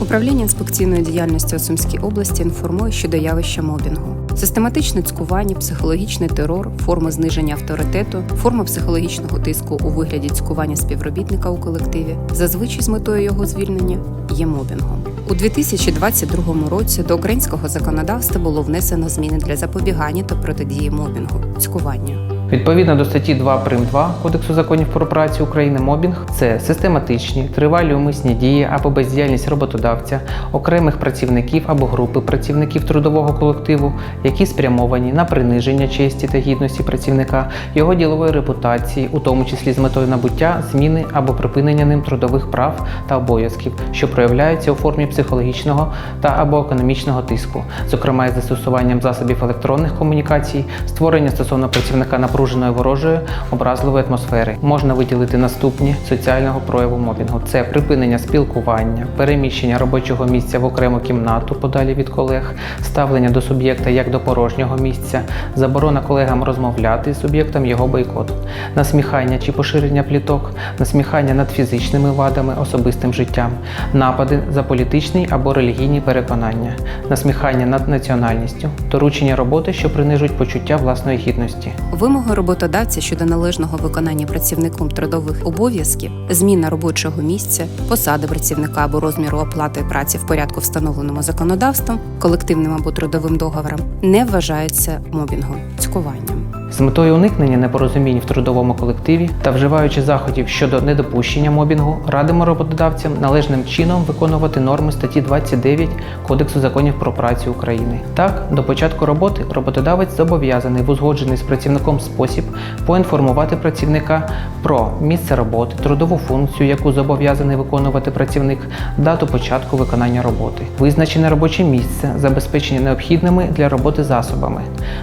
Управління інспекційної діяльності у Сумській області інформує щодо явища мобінгу. Систематичне цькування, психологічний терор, форми зниження авторитету, форма психологічного тиску у вигляді цькування співробітника у колективі, зазвичай з метою його звільнення, є мобінгом. У 2022 році до українського законодавства було внесено зміни для запобігання та протидії мобінгу, цькуванню. Відповідно до статті 2 прим. 2 Кодексу законів про працю України мобінг це систематичні, тривалі умисні дії або бездіяльність роботодавця, окремих працівників або групи працівників трудового колективу, які спрямовані на приниження честі та гідності працівника, його ділової репутації, у тому числі з метою набуття, зміни або припинення ним трудових прав та обов'язків, що проявляються у формі психологічного та або економічного тиску, зокрема із застосуванням засобів електронних комунікацій, створення стосовно працівника напруженої ворожої образливої атмосфери. Можна виділити наступні соціального прояву мобінгу: це припинення спілкування, переміщення робочого місця в окрему кімнату подалі від колег, ставлення до суб'єкта як до порожнього місця, заборона колегам розмовляти з суб'єктом його бойкоту, насміхання чи поширення пліток, насміхання над фізичними вадами, особистим життям, напади за політичні або релігійні переконання, насміхання над національністю, доручення роботи, що принижують почуття власної гідності. Вимоги роботодавця щодо належного виконання працівником трудових обов'язків, зміна робочого місця, посади працівника або розміру оплати праці в порядку, встановленому законодавством, колективним або трудовим договором, не вважаються мобінгом, цькуванням. З метою уникнення непорозумінь в трудовому колективі та вживаючи заходів щодо недопущення мобінгу, радимо роботодавцям належним чином виконувати норми статті 29 Кодексу законів про працю України. Так, до початку роботи роботодавець зобов'язаний в узгоджений з працівником спосіб поінформувати працівника про місце роботи, трудову функцію, яку зобов'язаний виконувати працівник, дату початку виконання роботи, визначене робоче місце, забезпечення необхідними для роботи засобами,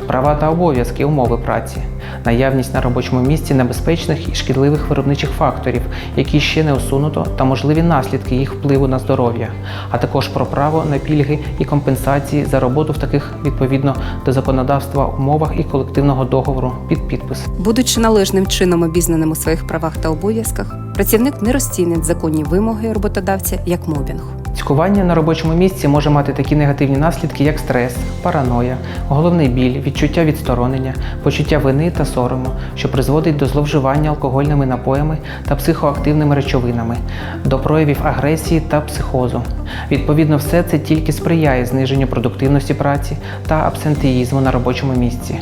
права та обов'язки умови праці, наявність на робочому місці небезпечних і шкідливих виробничих факторів, які ще не усунуто, та можливі наслідки їх впливу на здоров'я, а також про право на пільги і компенсації за роботу в таких відповідно до законодавства умовах і колективного договору під підпис. Будучи належним чином обізнаним у своїх правах та обов'язках, працівник не розцінить законні вимоги роботодавця як мобінг. Цькування на робочому місці може мати такі негативні наслідки, як стрес, параноя, головний біль, відчуття відсторонення, почуття вини та сорому, що призводить до зловживання алкогольними напоями та психоактивними речовинами, до проявів агресії та психозу. Відповідно, все це тільки сприяє зниженню продуктивності праці та абсентеїзму на робочому місці,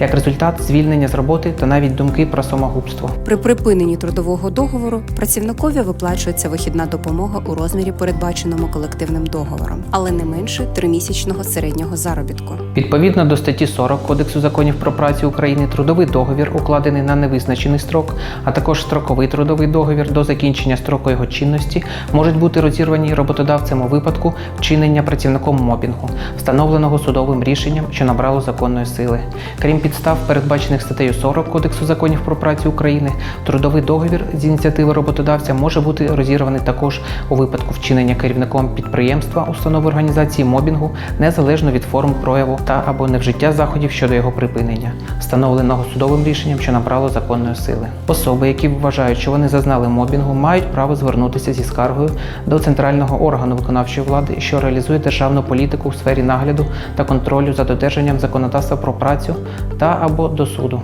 як результат звільнення з роботи та навіть думки про самогубство. При припиненні трудового договору працівникові виплачується вихідна допомога у розмірі, передбаченому колективним договором, але не менше тримісячного середнього заробітку. Відповідно до статті 40 Кодексу законів про працю України, трудовий договір, укладений на невизначений строк, а також строковий трудовий договір до закінчення строку його чинності, можуть бути розірвані роботодавцем у випадку вчинення працівником мобінгу, встановленого судовим рішенням, що набрало законної сили. Крім підстав, передбачених статтею 40 Кодексу законів про працю України, трудовий договір з ініціативи роботодавця може бути розірваний також у випадку вчинення керівником підприємства, установи організації мобінгу незалежно від форм прояву та або невжиття заходів щодо його припинення, встановленого судовим рішенням, що набрало законної сили. Особи, які вважають, що вони зазнали мобінгу, мають право звернутися зі скаргою до центрального органу виконавчої влади, що реалізує державну політику у сфері нагляду та контролю за додержанням законодавства про працю та або до суду.